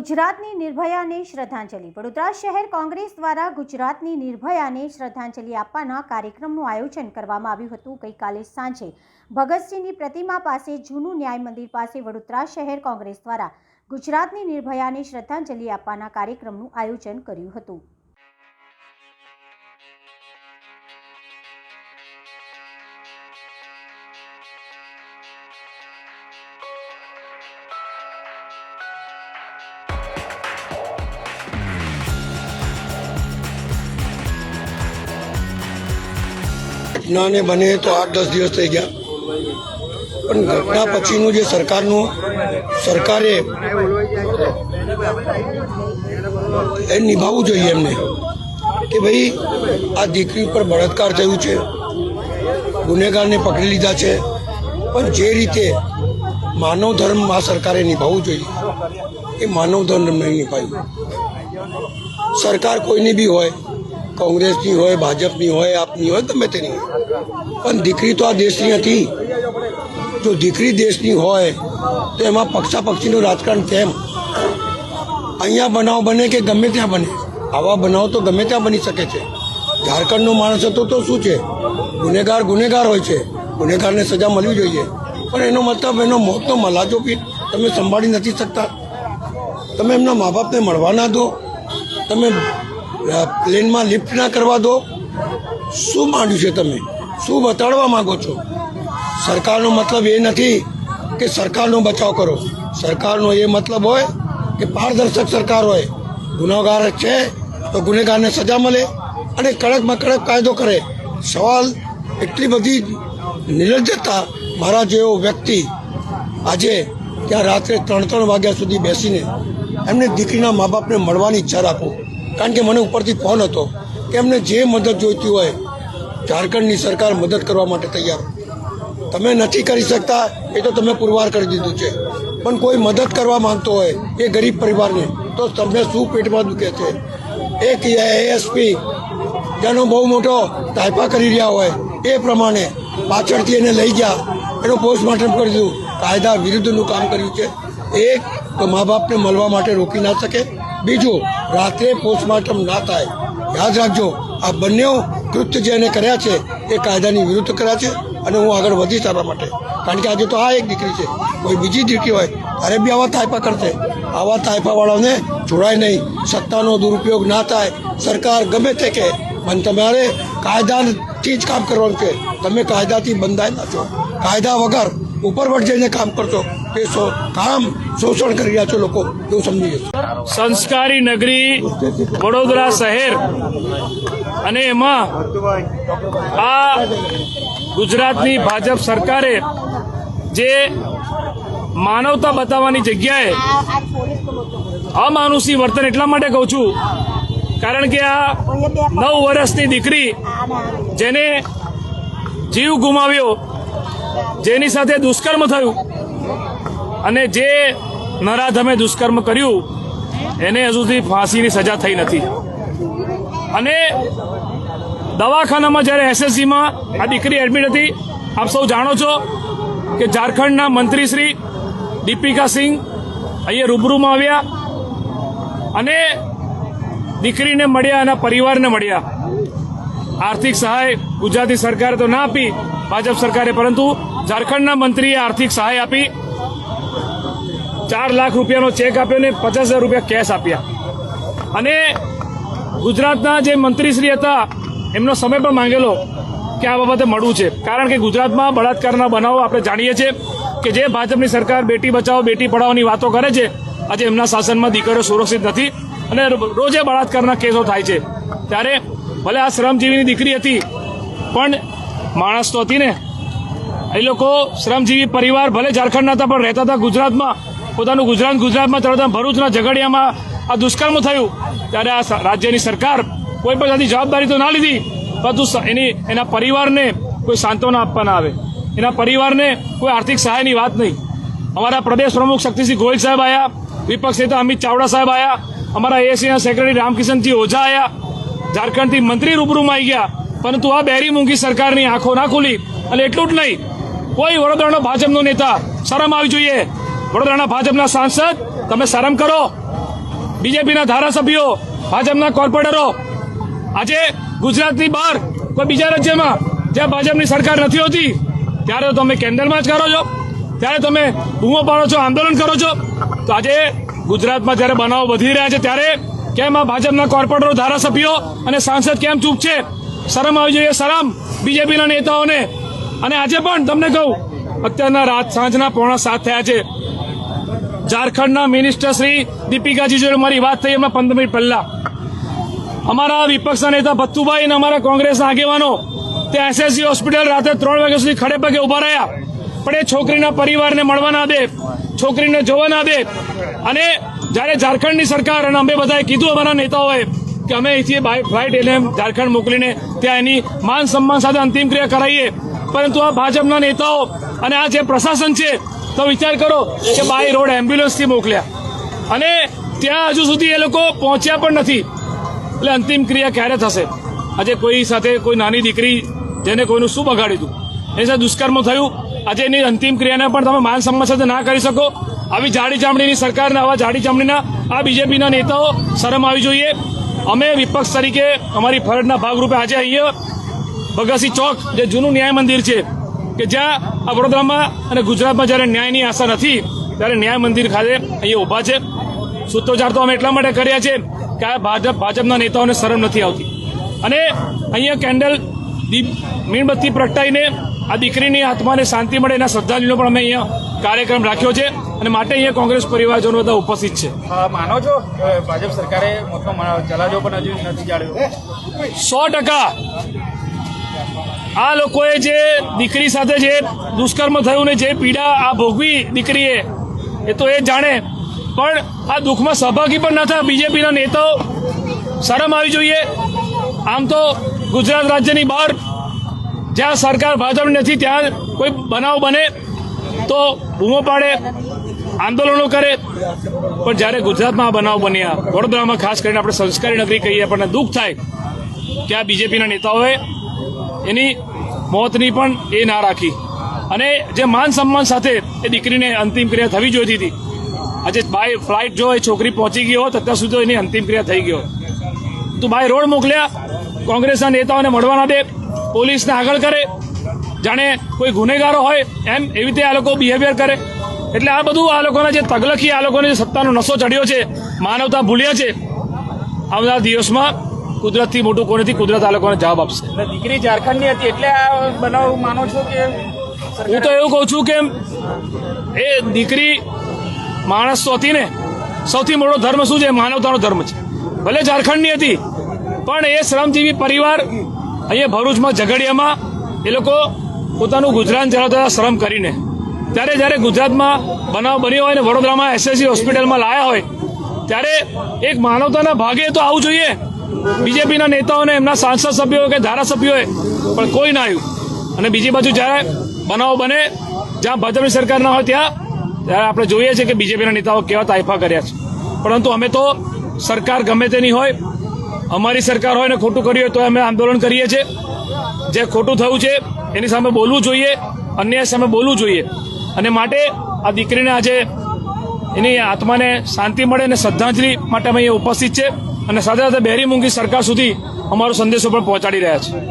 ગુજરાતની નિર્ભયાને શ્રદ્ધાંજલિ. વડોદરા શહેર કોંગ્રેસ દ્વારા ગુજરાતની નિર્ભયાને શ્રદ્ધાંજલિ આપવાના કાર્યક્રમનું આયોજન કરવામાં આવ્યું હતું. ગઈકાલે સાંજે ભગતસિંહની પ્રતિમા પાસે જૂનું ન્યાય મંદિર પાસે વડોદરા શહેર કોંગ્રેસ દ્વારા ગુજરાતની નિર્ભયાને શ્રદ્ધાંજલિ આપવાના કાર્યક્રમનું આયોજન કર્યું હતું. ઘટનાને બને તો આઠ દસ દિવસ થઈ ગયા. પણ ઘટના પછીનું જે સરકારનું, સરકારે એ નિભાવવું જોઈએ એમને. કે ભાઈ, આ દીકરી ઉપર બળાત્કાર થયું છે. ગુનેગારને પકડી લીધા છે. પણ જે રીતે માનવ ધર્મ આ સરકારે નિભાવવું જોઈએ, એ માનવ ધર્મ નહીં નિભાવ્યું. સરકાર કોઈની બી હોય કોંગ્રેસની હોય, ભાજપની હોય, આપની હોય, ગમે તેની હોય. પણ દીકરી તો આ દેશની હતી. જો દીકરી દેશની હોય, તો એમાં પક્ષાપક્ષીનું રાજકારણ કેમ? અહીંયા બનાવ બને કે ગમે ત્યાં બને? આવા બનાવ તો ગમે ત્યાં બની શકે છે. ઝારખંડનો માણસ હતો તો શું છે? ગુનેગાર ગુનેગાર હોય છે. ગુનેગારને સજા મળવી જોઈએ. પણ એનો મતલબ, એનો મોતનો મલાજો બી તમે સંભાળી નથી શકતા. તમે એમના મા બાપને મળવા ના દો. તમે પ્લેનમાં લિફ્ટ ના કરવા દો. શું માંડ્યું છે તમે? શું બતાડવા માંગો છો? સરકારનો મતલબ એ નથી કે સરકારનો બચાવ કરો. સરકારનો એ મતલબ હોય કે પારદર્શક સરકાર હોય. ગુનેગાર છે તો ગુનેગારને સજા મળે અને કડકમાં કડક કાયદો કરે. સવાલ એટલી બધી નિર્લજ્જતા મારા જેવો વ્યક્તિ આજે ત્યાં રાત્રે ત્રણ ત્રણ વાગ્યા સુધી બેસીને એમને દીકરીના મા બાપને મળવાની ઈચ્છા રાખું. કારણ કે મને ઉપરથી ફોન હતો કે એમને જે મદદ જોઈતી હોય, ઝારખંડની સરકાર મદદ કરવા માટે તૈયાર. તમે નથી કરી શકતા, એ તો તમે પુરવાર કરી દીધું છે. પણ કોઈ મદદ કરવા માંગતો હોય, એ ગરીબ પરિવારને, તો તમને શું પેટમાં દુખે છે? એક એએસપી જેનો બહુ મોટો ટાઈપા કરી રહ્યા હોય, એ પ્રમાણે પાછળથી એને લઈ ગયા. એનું પોસ્ટમોર્ટમ કરી દીધું. કાયદા વિરુદ્ધનું કામ કર્યું છે. એક તો મા બાપને મળવા માટે રોકી ના શકે બીજું, રાત્રે પોસ્ટમોર્ટમ ના થાય. યાદ રાખજો, આ બંને કૃત્ય જે એને કર્યા છે, એ કાયદાની વિરુદ્ધ કર્યા છે અને હું આગળ વધીશ આપણા માટે. કારણ કે આજે તો આ એક દીકરી છે. કોઈ બીજી દીકરી હોય, ત્યારે બી આવા તાયપા કરશે. આવા તાયપાવાળાઓને જોડાય નહીં. સત્તાનો દુરુપયોગ ના થાય. સરકાર ગમે તે કે પણ તમારે કાયદાથી જ કામ કરવાનું છે. તમે કાયદાથી બંધાયેલા છો. કાયદા વગર ઉપરવટ જઈને કામ કરશો કે કામ શોષણ કરી રહ્યા છો લોકો, એવું સમજી જશો સંસ્કારી નગરી વડોદરા શહેર અને એમાં આ ગુજરાતની ભાજપ સરકારે જે માનવતા બતાવવાની જગ્યાએ અમાનુષી વર્તન એટલા માટે કહું છું, કારણ કે આ નવ વર્ષની દીકરી જેને જીવ ગુમાવ્યો જેની સાથે દુષ્કર્મ થયું અને જે નરાધમે દુષ્કર્મ કર્યું, એને હજુ સુધી ફાંસીની સજા થઈ નથી. અને દવાખાનામાં જ્યારે એસએસજીમાં આ દીકરી એડમિટ હતી, આપ સૌ જાણો છો કે ઝારખંડના મંત્રી શ્રી દીપિકા સિંહ અહીંયા રૂબરૂમાં આવ્યા અને દીકરીને મળ્યા અને પરિવારને મળ્યા. આર્થિક સહાય ગુજરાતી સરકારે તો ના આપી, ભાજપ સરકારે, પરંતુ ઝારખંડના મંત્રીએ આર્થિક સહાય આપી. ચાર લાખ રૂપિયાનો ચેક આપ્યો ને પચાસ હજાર રૂપિયા કેશ આપ્યા. અને ગુજરાતના જે મંત્રીશ્રી હતા, એમનો સમય પણ માંગેલો કે આ બાબતે મળવું છે. કારણ કે ગુજરાતમાં બળાત્કારના બનાવો આપણે જાણીએ છીએ કે જે ભાજપની સરકાર બેટી બચાવો, બેટી પઢાઓની વાતો કરે છે, આજે એમના શાસનમાં દીકરીઓ સુરક્ષિત નથી. અને રોજે બળાત્કારના કેસો થાય છે. ત્યારે ભલે આ શ્રમજીવીની દીકરી હતી, પણ માણસ તો હતી ને. એ લોકો શ્રમજીવી પરિવાર ભલે ઝારખંડના હતા, પણ રહેતા હતા ગુજરાતમાં. પોતાનું ગુજરાત ગુજરાતમાં ચલાવતા ભરૂચના ઝઘડિયામાં આ દુષ્કર્મ થયું. ત્યારે આ રાજ્યની સરકાર કોઈ પણ જવાબદારી તો ના લીધી, પરંતુ એની, એના પરિવારને કોઈ સાંત્વના આપવા ના આવે. એના પરિવારને કોઈ આર્થિક સહાયની વાત નહીં. અમારા પ્રદેશ પ્રમુખ શક્તિસિંહ ગોયલ સાહેબ આવ્યા વિપક્ષ નેતા અમિત ચાવડા સાહેબ આવ્યા અમારા એએસીના સેક્રેટરી રામકિશનજી ઓઝા આવ્યા ઝારખંડથી મંત્રી રૂબરૂમાં આવી ગયા. પરંતુ આ બેરી મૂંગી સરકારની આંખો ના ખુલી. અને એટલું જ નહીં, કોઈ વડોદરાનો ભાજપનો નેતા શરમ આવી જોઈએ. વડોદરાના ભાજપના સાંસદ, તમે શરમ કરો. બીજેપીના ધારાસભ્યો, ભાજપના કોર્પોરેટરો. આજે ગુજરાતની બહાર, કોઈ બીજા રાજ્યમાં, જ્યાં ભાજપની સરકાર નથી હોતી, ત્યારે તમે કેન્દ્રમાં જ કરો છો. ત્યારે તમે બૂમો પાડો છો, આંદોલન કરો છો. તો આજે ગુજરાતમાં જ્યારે બનાવો વધી રહ્યા છે, ત્યારે કેમ આ ભાજપના કોર્પોરેટરો ધારાસભ્યો અને સાંસદ કેમ ચૂપ છે? શરમ આવી જોઈએ, શરમ. બીજેપીના નેતાઓને. અને આજે પણ તમને કહું, અત્યારના રાત સાંજના પોણા સાત થયા છે. ઝારખંડના મિનિસ્ટર શ્રી દીપિકાજી જોડે મારી વાત થઈ એમાં પંદર મિનિટ પહેલા. અમારા વિપક્ષના નેતા ભત્તુભાઈ અને અમારા કોંગ્રેસના આગેવાનો તે એસએસસી હોસ્પિટલ રાતે ત્રણ વાગ્યા સુધી ખડે પગે ઊભા રહ્યા. પણ એ છોકરીના પરિવારને મળવા ના દે, છોકરીને જોવા ના દે. અને જ્યારે ઝારખંડની સરકાર અને અમે બધાએ કીધું અમારા નેતાઓએ કે અમે અહીંથી ફ્લાઇટ એને ઝારખંડ મોકલીને ત્યાં એની માન સન્માન સાથે અંતિમ ક્રિયા કરાવીએ પરંતુ આ ભાજપના નેતાઓ અને આ જે પ્રશાસન છે, તો વિચાર કરો કે બાય રોડ એમ્બ્યુલન્સથી મોકલ્યા. અને ત્યાં હજુ સુધી એ લોકો પહોંચ્યા પણ નથી. એટલે અંતિમ ક્રિયા ક્યારે થશે? આજે કોઈ સાથે કોઈ નાની દીકરી જેને કોઈનું શું બગાડ્યું હતું એની સાથે દુષ્કર્મ થયું. આજે એની અંતિમ ક્રિયાને પણ તમે માન સન્માન સાથે ના કરી શકો. આવી જાડી ચામડીની સરકારને, આવા જાડી ચામડીના આ બીજેપીના નેતાઓ શરમ આવી જોઈએ. અમે વિપક્ષ તરીકે અમારી ફરજના ભાગરૂપે આજે અહીંયા ભગતસિંહ ચોક, જે જૂનું ન્યાય મંદિર છે, કે જ્યાં આ વડોદરામાં અને ગુજરાતમાં જ્યારે ન્યાયની આશા નથી, ત્યારે ન્યાય મંદિર ખાતે અહીંયા ઊભા છે. સૂત્રોચ્ચાર તો અમે એટલા માટે કર્યા છે કે આ ભાજપ, ભાજપના નેતાઓને શરમ નથી આવતી. અને અહીંયા કેન્ડલ મીણબત્તી પ્રગટાઈને આ દીકરીની આત્માને શાંતિ મળે એના શ્રદ્ધાંજલિનો પણ અમે અહીંયા કાર્યક્રમ રાખ્યો છે. અને માટે અહીંયા કોંગ્રેસ પરિવારજનો બધા ઉપસ્થિત છે. માનો છો? ભાજપ સરકારે મતનો ચલાજો પણ હજુ નથી જાળવ્યો સો ટકા. આ લોકોએ જે દીકરી સાથે જે દુષ્કર્મ થયું ને જે પીડા આ ભોગવી દીકરીએ એ તો એ જાણે. પણ આ દુઃખમાં સહભાગી પણ ન થયા. બીજેપીના નેતાઓ શરમ આવી જોઈએ. આમ તો ગુજરાત રાજ્યની બહાર જ્યાં સરકાર ભાજપ નથી ત્યાં કોઈ બનાવ બને તો બૂમો પાડે. આંદોલનો કરે. પણ જ્યારે ગુજરાતમાં આ બનાવ બન્યા, વડોદરામાં ખાસ કરીને આપણે સંસ્કારી નગરી કહીએ, આપણને દુઃખ થાય કે આ બીજેપીના નેતાઓએ એની મોતની પણ એ ના રાખી. અને જે માન સન્માન સાથે એ દીકરીને અંતિમ ક્રિયા થવી જોઈતી હતી. આજે બાય ફ્લાઇટ જો એ છોકરી પહોંચી ગઈ હોત, અત્યાર સુધી એની અંતિમ ક્રિયા થઈ ગયો તું બાય રોડ મોકલ્યા, કોંગ્રેસના નેતાઓને મળવાના દે, પોલીસને આગળ કરે. જાણે કોઈ ગુનેગારો હોય એમ, એવી રીતે આ લોકો બિહેવિયર કરે. એટલે આ બધું આ લોકોના જે તગલખી આ લોકોને સત્તાનો નશો ચડ્યો છે માનવતા ભૂલ્યા છે આવનારા દિવસમાં કુદરતથી મોટું કોનેથી કુદરત આ લોકોને જવાબ આપશે. દીકરી ઝારખંડની હતી એટલે આ બનાવ માનો છો કે હું તો એવું કહું છું કે એ દીકરી માણસ તો હતી ને સૌથી મોટો ધર્મ શું છે? માનવતાનો ધર્મ છે. ભલે ઝારખંડની હતી પણ એ શ્રમજીવી પરિવાર અહીંયા ભરૂચમાં ઝઘડિયામાં એ લોકો પોતાનું ગુજરાન ચલાવતા શ્રમ કરીને. ત્યારે જ્યારે ગુજરાતમાં બનાવ બન્યો હોય અને વડોદરામાં એસએસસી હોસ્પિટલમાં લાયા હોય, ત્યારે એક માનવતાના ભાગે તો આવવું જોઈએ. બીજેપીના નેતાઓને એમના સાંસદ સભ્યો કે ધારાસભ્યોએ પણ કોઈ ના આવ્યું. અને બીજી બાજુ જ્યારે બનાવો બને, જ્યાં ભાજપની સરકાર ના હોય ત્યાં, ત્યારે આપણે જોઈએ છીએ કે બીજેપીના નેતાઓ કેવા તાઇફા કર્યા છે. પરંતુ અમે તો સરકાર ગમે તેની હોય, અમારી સરકાર હોય ને ખોટું કર્યું હોય તો અમે આંદોલન કરીએ છીએ. જે ખોટું થયું છે, એની સામે બોલવું જોઈએ, અન્યાય સામે બોલવું જોઈએ. અને માટે આ દીકરીને આજે એની આત્માને શાંતિ મળે અને શ્રદ્ધાંજલિ માટે અમે અહીંયા ઉપસ્થિત છે. અને સાથે સાથે બહેરી મૂંગી સરકાર સુધી અમારો સંદેશો પણ પહોંચાડી રહ્યા છે.